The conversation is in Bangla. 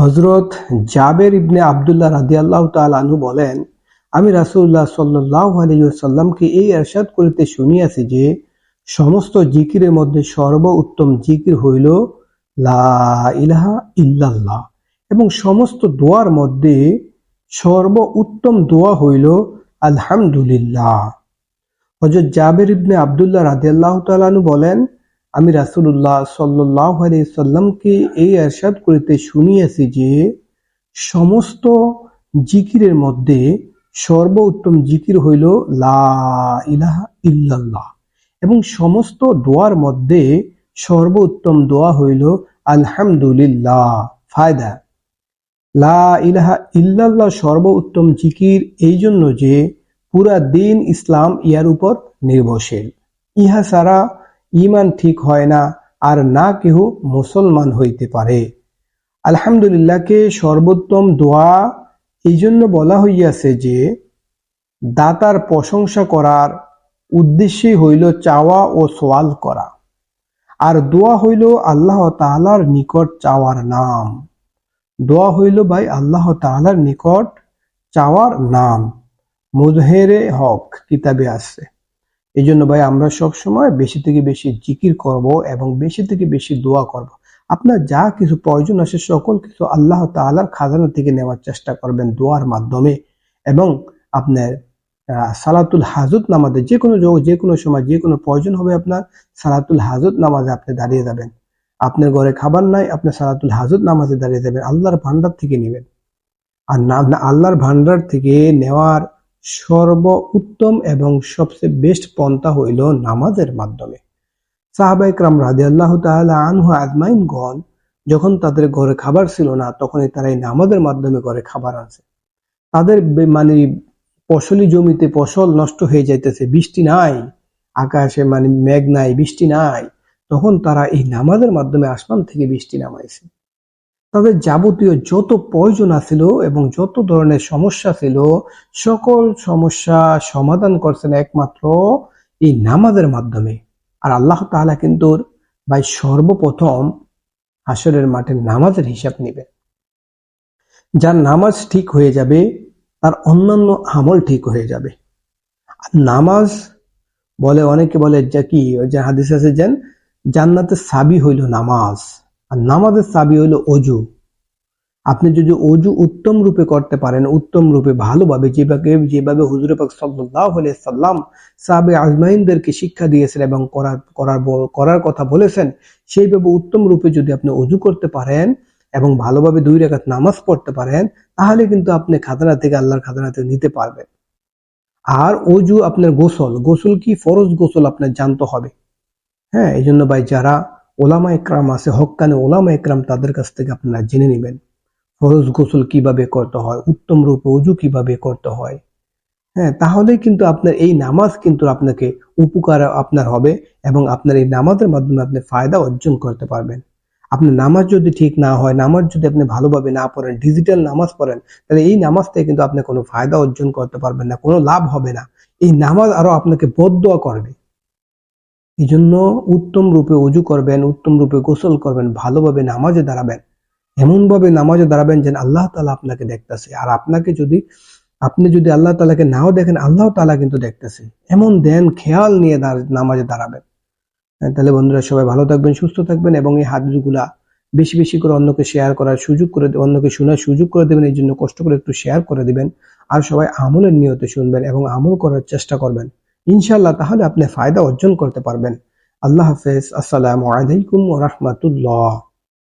হজরত জাবের ইবনে আবদুল্লাহ রাদিয়াল্লাহু তাআলা আনহু বলেন, আমি রাসূলুল্লাহ সাল্লাল্লাহু আলাইহি ওয়াসাল্লামকে এই ইরশাদ করিতে শুনিয়াছি যে, সমস্ত জিকিরের মধ্যে সর্ব উত্তম জিকির হইল, লা ইলাহা ইল্লাল্লাহ। এবং সমস্ত দোয়ার মধ্যে সর্ব উত্তম দোয়া হইল, আলহামদুলিল্লাহ। হজরত জাবের ইবনে আবদুল্লাহ রাদিয়াল্লাহু আনহু বলেন আমি রাসূলুল্লাহ সাল্লাল্লাহু সাল্লামকে এই ইরশাদ করিতে শুনিয়াছি যে, সমস্ত জিকিরের মধ্যে সর্ব উত্তম জিকির হইল লা ইলাহা ইল্লাল্লাহ এবং সমস্ত দোয়ার মধ্যে সর্ব উত্তম দোয়া হইল আলহামদুলিল্লাহ। ফায়দা। লা ইলাহা সর্ব উত্তম জিকির এই জন্য যে, পুরা দিন ইসলাম ইয়ার উপর নির্ভরশীল। ইহা ছাড়া ইমান ঠিক হয় না, আর না কেহ মুসলমান হইতে পারে। আলহামদুলিল্লাহকে সর্বোত্তম দোয়া এই জন্য বলা হইয়াছে যে, দাতার প্রশংসা করার উদ্দেশ্যে হইল চাওয়া ও সোয়াল করা, আর দোয়া হইল আল্লাহ তাআলার নিকট চাওয়ার নাম। দোয়া হইল ভাই আল্লাহ তাআলার নিকট চাওয়ার নাম। মুজহেরে হক কিতাবে আছে। এই জন্য ভাই আমরা সব সময় বেশি থেকে বেশি জিকির করব এবং বেশি থেকে বেশি দোয়া করব। আপনার যা কিছু প্রয়োজন আছে, সকল কিছু আল্লাহ তাআলার খাজানা থেকে নেওয়ার চেষ্টা করবেন দোয়ার মাধ্যমে এবং আপনার সালাতুল হাজত নামাজে যে কোনো যে কোনো সময়, যে কোনো প্রয়োজন হবে আপনার, সালাতুল হাজত নামাজে আপনি দাঁড়িয়ে যাবেন। আপনার ঘরে খাবার নাই, আপনি সালাতুল হাজত নামাজে দাঁড়িয়ে যাবেন। আল্লাহর ভান্ডার থেকে নেবেন। আর না আল্লাহর ভান্ডার থেকে নেওয়ার সর্ব উত্তম এবং সবচেয়ে বেস্ট পন্থা হইল নামাজের মাধ্যমে। সাহাবাই ক্রাম রাজি আল্লাহ তাআলা আনহু আজমাইনগণ যখন তাদের ঘরে খাবার ছিল না, তখনই তারা এই নামাজের মাধ্যমে ঘরে খাবার আছে তাদের মানে ফসলি জমিতে ফসল নষ্ট হয়ে যাইতেছে, বৃষ্টি নাই, আকাশে মানে মেঘ নাই, বৃষ্টি নাই, তখন তারা এই নামাজের মাধ্যমে আসমান থেকে বৃষ্টি নামাইছে। তাদের যাবতীয় যত প্রয়োজন আছিল এবং যত ধরনের সমস্যা ছিল, সকল সমস্যা সমাধান করছেন একমাত্র এই নামাজের মাধ্যমে। আর আল্লাহ তাআলা কিন্তু ভাই সর্বপ্রথম আসরের মাঠে নামাজের হিসাব নেবেন। যার নামাজ ঠিক হয়ে যাবে, তার অন্যান্য আমল ঠিক হয়ে যাবে। নামাজ বলে, অনেকে বলে, যে কি? হাদিস আছে যেন জান্নাতের সাবি হইল নামাজ। আর নামাজের সাবি হইল অজু। আপনি যদি অজু উত্তম রূপে করতে পারেন, উত্তম রূপে ভালোভাবে যেভাবে যেভাবে হুজুর পাক আলাইহি সাল্লাম সাহাবে আজমাইনদেরকে শিক্ষা দিয়েছেন এবং করার করার করার কথা বলেছেন, সেইভাবে উত্তম রূপে যদি আপনি অজু করতে পারেন এবং ভালোভাবে দুই রেখাত নামাজ পড়তে পারেন, তাহলে কিন্তু আপনি খাতনা থেকে আল্লাহর খাতনা থেকে নিতে পারবেন। আর অজু আপনার গোসল। গোসল কি? ফরজ গোসল আপনার জানতে হবে। হ্যাঁ এই জন্য ভাই যারা ওলামা একরাম আছে, হকানে ওলামা একরাম তাদের কাছ থেকে আপনারা জেনে নেবেন। ফরজ গোসল কীভাবে করতে হয়, উত্তম রূপে অজু কীভাবে করতে হয়। হ্যাঁ তাহলে কিন্তু আপনার এই নামাজ কিন্তু আপনাকে উপকার আপনার হবে এবং আপনার এই নামাজের মাধ্যমে আপনি ফায়দা অর্জন করতে পারবেন। আপনার নামাজ যদি ঠিক না হয়, নামাজ যদি আপনি ভালোভাবে না পড়েন ডিজিটাল নামাজ পড়েন, তাহলে এই নামাজ থেকে কিন্তু আপনি কোনো ফায়দা অর্জন করতে পারবেন না, কোনো লাভ হবে না। এই নামাজ আরও আপনাকে বদদোয়া করবে। এই জন্য উত্তম রূপে অজু করবেন উত্তম রূপে গোসল করবেন ভালোভাবে নামাজে দাঁড়াবেন। এমন ভাবে নামাজে দাঁড়াবেন যেন আল্লাহ তালা আপনাকে দেখতেছে। আর আপনাকে যদি আপনি যদি আল্লাহ তালাকে নাও দেখেন আল্লাহ তালা কিন্তু দেখতেছে। এমন দেন খেয়াল নিয়ে নামাজে দাঁড়াবেন। হ্যাঁ, তাহলে বন্ধুরা সবাই ভালো থাকবেন সুস্থ থাকবেন এবং এই হাদিসগুলা বেশি বেশি করে অন্যকে শেয়ার করার সুযোগ করে অন্যকে শোনার সুযোগ করে দেবেন এই জন্য কষ্ট করে একটু শেয়ার করে দিবেন। আর সবাই আমলের নিয়তে শুনবেন এবং আমল করার চেষ্টা করবেন। ইনশাল্লাহ তাহলে আপনি ফায়দা অর্জন করতে পারবেন। আল্লাহ হাফেজ। আসসালামু আলাইকুম রহমতুল্লাহ।